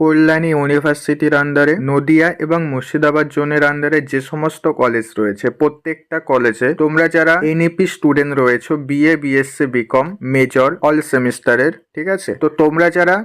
কল্যাণী ইউনিভার্সিটির আন্ডারে নদিয়া এবং মুর্শিদাবাদ জোনের আন্ডারে যে সমস্ত কলেজ রয়েছে, প্রত্যেকটা কলেজে তোমরা যারা এনইপি স্টুডেন্ট রয়েছো BA BSc BCom major all সেমিস্টারের ঠিক আছে? তো তোমরা যারা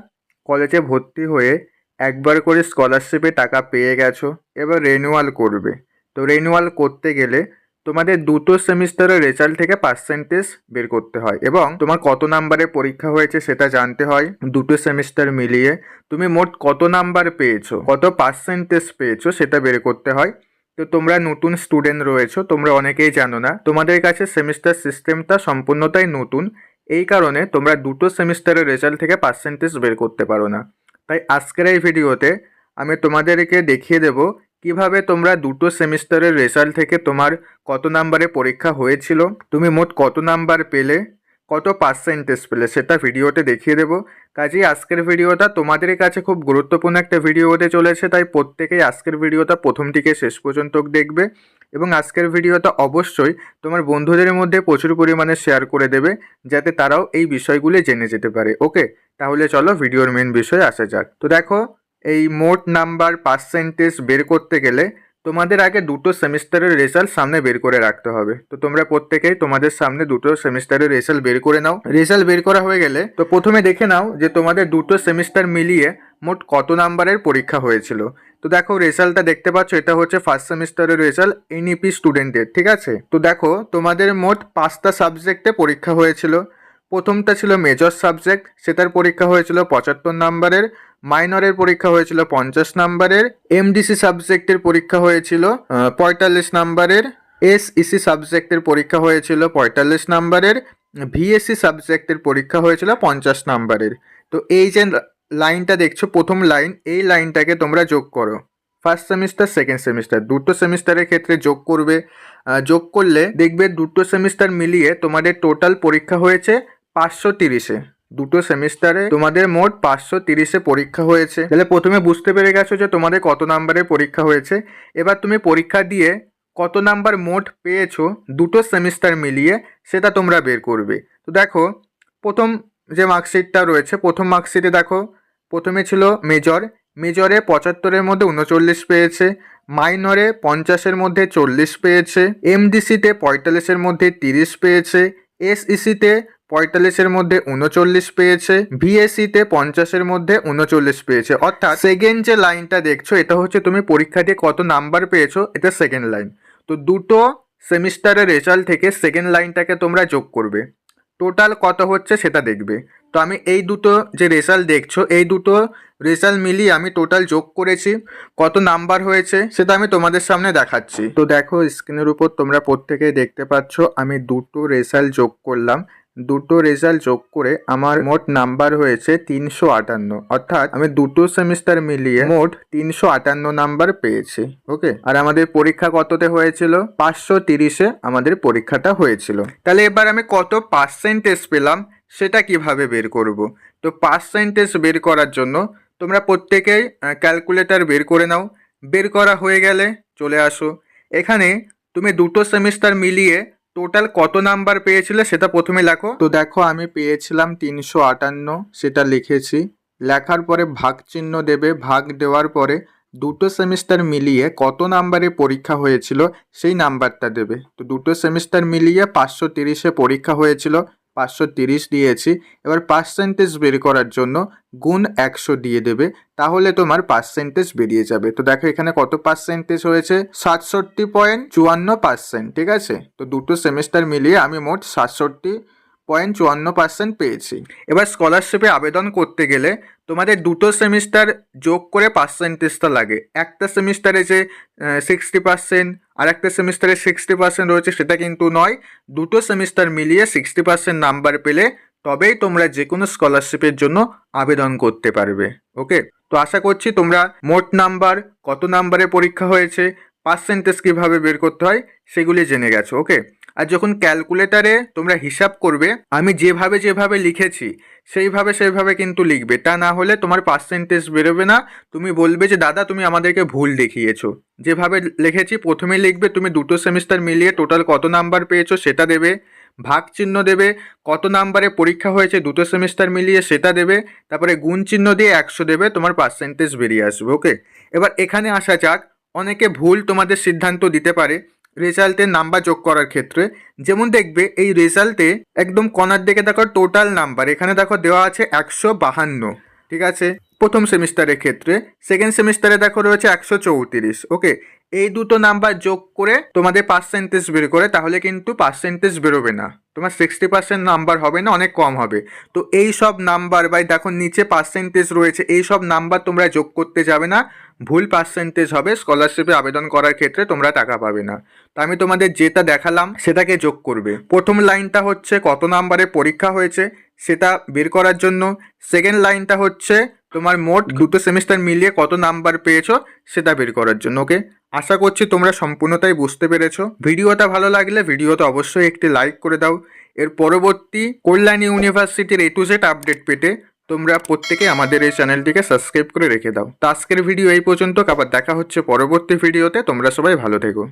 কলেজে ভর্তি হয়ে একবার করে স্কলারশিপে টাকা পেয়ে গেছো, এবার রেনুয়াল করবে। তো রেনুয়াল করতে গেলে তোমাদের দুটো সেমিস্টারের রেজাল্ট থেকে পার্সেন্টেজ বের করতে হয় এবং তোমার কত নাম্বারে পরীক্ষা হয়েছে সেটা জানতে হয় দুটো সেমিস্টার মিলিয়ে। তুমি মোট কত নাম্বার পেয়েছ, কত পার্সেন্টেজ পেয়েছ সেটা বের করতে হয়। তো তোমরা নতুন স্টুডেন্ট রয়েছো, তোমরা অনেকেই জানো না। তোমাদের কাছে সেমিস্টার সিস্টেমটা সম্পূর্ণটাই নতুন। এই কারণে তোমরা দুটো সেমিস্টারের রেজাল্ট থেকে পার্সেন্টেজ বের করতে পারো না। তাই আজকের এই ভিডিওতে আমি তোমাদেরকে দেখিয়ে দেব কীভাবে তোমরা দুটো সেমিস্টারের রেজাল্ট থেকে তোমার কত নাম্বারে পরীক্ষা হয়েছিল? তুমি মোট কত নাম্বার পেলে? কত পার্সেন্টেজ পেলে? সেটা ভিডিওতে দেখিয়ে দেবো। কাজেই আজকের ভিডিওটা তোমাদের কাছে খুব গুরুত্বপূর্ণ একটা ভিডিও হতে চলেছে, তাই প্রত্যেকেই আজকের ভিডিওটা প্রথম থেকে শেষ পর্যন্ত দেখবে এবং আজকের ভিডিওটা অবশ্যই তোমার বন্ধুদের মধ্যে প্রচুর পরিমাণে শেয়ার করে দেবে, যাতে তারাও এই বিষয়গুলি জেনে যেতে পারে। ওকে তাহলে চলো ভিডিওর মেন বিষয়ে আসা যাক। তো দেখো এই মোট নাম্বার পার্সেন্টেজ বের করতে গেলে তোমাদের আগে দুটো সেমিস্টারের রেজাল্ট সামনে বের করে রাখতে হবে। তো তোমরা প্রত্যেকেই তোমাদের সামনে দুটো সেমিস্টারের রেজাল্ট বের করে নাও। রেজাল্ট বের করা হয়ে গেলে তো প্রথমে দেখে নাও যে তোমাদের দুটো সেমিস্টার মিলিয়ে মোট কত নাম্বারের পরীক্ষা হয়েছিল। তো দেখো রেজাল্টটা দেখতে পাচ্ছ, এটা হচ্ছে ফার্স্ট সেমিস্টারের রেজাল্ট এনইপি স্টুডেন্টের ঠিক আছে? তো দেখো তোমাদের মোট পাঁচটা সাবজেক্টে পরীক্ষা হয়েছিল। প্রথমটা ছিল মেজর সাবজেক্ট সেটার পরীক্ষা হয়েছিল পঁচাত্তর নাম্বারের মাইনরের পরীক্ষা হয়েছিল পঞ্চাশ নাম্বারের এমডিসি সাবজেক্টের পরীক্ষা হয়েছিল পঁয়তাল্লিশ নাম্বারের এসইসি সাবজেক্টের পরীক্ষা হয়েছিল পঁয়তাল্লিশ নাম্বারের ভিএসসি সাবজেক্টের পরীক্ষা হয়েছিল পঞ্চাশ নাম্বারের। তো এই যে লাইনটা দেখছ, প্রথম লাইন, এই লাইনটাকে তোমরা যোগ করো। ফার্স্ট সেমিস্টার সেকেন্ড সেমিস্টার দুটো সেমিস্টারের ক্ষেত্রে যোগ করবে। যোগ করলে দেখবে দুটো সেমিস্টার মিলিয়ে তোমাদের টোটাল পরীক্ষা হয়েছে পাঁচশো তিরিশে। দুটো সেমিস্টারে তোমাদের মোট পাঁচশো তিরিশে পরীক্ষা হয়েছে। তাহলে প্রথমে বুঝতে পেরে গেছো যে তোমাদের কত নাম্বারের পরীক্ষা হয়েছে। এবার তুমি পরীক্ষা দিয়ে কত নাম্বার মোট পেয়েছ দুটো সেমিস্টার মিলিয়ে সেটা তোমরা বের করবে। তো দেখো, প্রথম যে মার্কশিটটা রয়েছে, প্রথম মার্কশিটে দেখো, প্রথমে ছিল মেজর। মেজরে পঁচাত্তরের মধ্যে উনচল্লিশ পেয়েছে, মাইনরে পঞ্চাশের মধ্যে চল্লিশ পেয়েছে, এমডিসিতে পঁয়তাল্লিশের মধ্যে তিরিশ পেয়েছে এসইসিতে পঁয়তাল্লিশের মধ্যে উনচল্লিশ পেয়েছে ভিএসসিতে পঞ্চাশের মধ্যে উনচল্লিশ পেয়েছে। অর্থাৎ সেকেন্ড যে লাইনটা দেখছ, এটা হচ্ছে তুমি পরীক্ষা দিয়ে কত নাম্বার পেয়েছ, এটা সেকেন্ড লাইন তো দুটো সেমিস্টারের রেজাল্ট থেকে সেকেন্ড লাইনটাকে তোমরা যোগ করবে। টোটাল কত হচ্ছে সেটা দেখবে। তো আমি এই দুটো যে রেজাল্ট দেখছ, এই দুটো রেজাল্ট মিলিয়ে আমি টোটাল যোগ করেছি। কত নাম্বার হয়েছে সেটা আমি তোমাদের সামনে দেখাচ্ছি। তো দেখো, স্ক্রিনের উপর তোমরা প্রত্যেকেই দেখতে পাচ্ছ, আমি দুটো রেজাল্ট যোগ করলাম। দুটো রেজাল্ট যোগ করে আমার মোট নাম্বার হয়েছে তিনশো আটান্ন। অর্থাৎ আমি দুটো সেমিস্টার মিলিয়ে মোট তিনশো আটান্ন নাম্বার পেয়েছি। ওকে? আর আমাদের পরীক্ষা কততে হয়েছিল? পাঁচশো তিরিশে আমাদের পরীক্ষাটা হয়েছিল। তাহলে এবার আমি কত পার্সেন্টেজ পেলাম সেটা কীভাবে বের করব? তো পার্সেন্টেজ বের করার জন্য তোমরা প্রত্যেকেই ক্যালকুলেটর বের করে নাও। বের করা হয়ে গেলে চলে আসো। এখানে তুমি দুটো সেমিস্টার মিলিয়ে টোটাল কত নাম্বার পেয়েছিলে সেটা প্রথমে লেখো। তো দেখো, আমি পেয়েছিলাম তিনশো আটান্ন, সেটা লিখেছি। লেখার পরে ভাগ চিহ্ন দেবে, ভাগ দেওয়ার পরে দুটো সেমিস্টার মিলিয়ে কত নাম্বারে পরীক্ষা হয়েছিল, সেই নাম্বারটা দেবে। তো দুটো সেমিস্টার মিলিয়ে পাঁচশো তিরিশে পরীক্ষা হয়েছিল পাঁচশো তিরিশ দিয়েছি। এবার পার্সেন্টেজ বের করার জন্য গুণ একশো দিয়ে দেবে, তাহলে তোমার পার্সেন্টেজ বেরিয়ে যাবে। তো দেখো এখানে কত পার্সেন্টেজ হয়েছে? সাতষট্টি পয়েন্ট চুয়ান্ন পার্সেন্ট ঠিক আছে? তো দুটো সেমিস্টার মিলিয়ে আমি মোট সাতষট্টি পয়েন্ট চুয়ান্ন পার্সেন্ট পেয়েছি। এবার স্কলারশিপে আবেদন করতে গেলে তোমাদের দুটো সেমিস্টার যোগ করে পার্সেন্টেজটা লাগে। একটা সেমিস্টারে যে সিক্সটি পার্সেন্ট আর একটা সেমিস্টারে সিক্সটি পার্সেন্ট রয়েছে সেটা কিন্তু নয়, দুটো সেমিস্টার মিলিয়ে সিক্সটি পার্সেন্ট নাম্বার পেলে তবেই তোমরা যে কোনো স্কলারশিপের জন্য আবেদন করতে পারবে ওকে তো আশা করছি তোমরা মোট নাম্বার কত নাম্বারে পরীক্ষা হয়েছে পার্সেন্টেজ কীভাবে বের করতে হয়, সেগুলি জেনে গেছো ওকে আর যখন ক্যালকুলেটারে তোমরা হিসাব করবে, আমি যেভাবে যেভাবে লিখেছি, সেইভাবে সেইভাবে কিন্তু লিখবে। তা না হলে তোমার পার্সেন্টেজ বেরোবে না। তুমি বলবে যে, দাদা, তুমি আমাদেরকে ভুল দেখিয়েছো। যেভাবে লিখেছি প্রথমে লিখবে, তুমি দুটো সেমিস্টার মিলিয়ে টোটাল কত নাম্বার পেয়েছ সেটা দেবে। ভাগ চিহ্ন দেবে, কত নাম্বারে পরীক্ষা হয়েছে দুটো সেমিস্টার মিলিয়ে সেটা দেবে, তারপরে গুণ চিহ্ন দিয়ে একশো দেবে, তোমার পার্সেন্টেজ বেরিয়ে আসবে ওকে এবার এখানে আসা যাক, অনেকে ভুল তোমাদের সিদ্ধান্ত দিতে পারে। রেজাল্টের নাম্বার যোগ করার ক্ষেত্রে। যেমন দেখবে, এই রেজাল্টে একদম কনার দিকে দেখো টোটাল নাম্বার এখানে দেখো দেওয়া আছে একশো বাহান্ন, ঠিক আছে? প্রথম সেমিস্টারের ক্ষেত্রে সেকেন্ড সেমিস্টারে দেখো রয়েছে একশো চৌত্রিশ ওকে এই দুটো নাম্বার যোগ করে তোমাদের পার্সেন্টেজ বের করে, তাহলে কিন্তু পার্সেন্টেজ বেরোবে না। তোমার সিক্সটি পার্সেন্ট নাম্বার হবে না, অনেক কম হবে। তো এই সব নাম্বার বা দেখো নিচে পার্সেন্টেজ রয়েছে, এই সব নাম্বার তোমরা যোগ করতে যাবে না। ভুল পার্সেন্টেজ হবে স্কলারশিপে আবেদন করার ক্ষেত্রে তোমরা টাকা পাবে না। তো আমি তোমাদের যেটা দেখালাম, সেটাকে যোগ করবে। প্রথম লাইনটা হচ্ছে কত নাম্বারে পরীক্ষা হয়েছে, সেটা বের করার জন্য। সেকেন্ড লাইনটা হচ্ছে তোমার মোট দুটো সেমিস্টার মিলিয়ে কত নাম্বার পেয়েছ সেটা বের করার জন্য ওকে আশা করছি তোমরা সম্পূর্ণটাই বুঝতে পেরেছ। ভিডিওটা ভালো লাগলে ভিডিওতে অবশ্যই একটি লাইক করে দাও। এর পরবর্তী কল্যাণ ইউনিভার্সিটির এ টু জেড আপডেট পেতে তোমরা প্রত্যেকে আমাদের এই চ্যানেলটিকে সাবস্ক্রাইব করে রেখে দাও। তো আজকের ভিডিও এই পর্যন্ত আবার দেখা হচ্ছে পরবর্তী ভিডিওতে। তোমরা সবাই ভালো থেকো।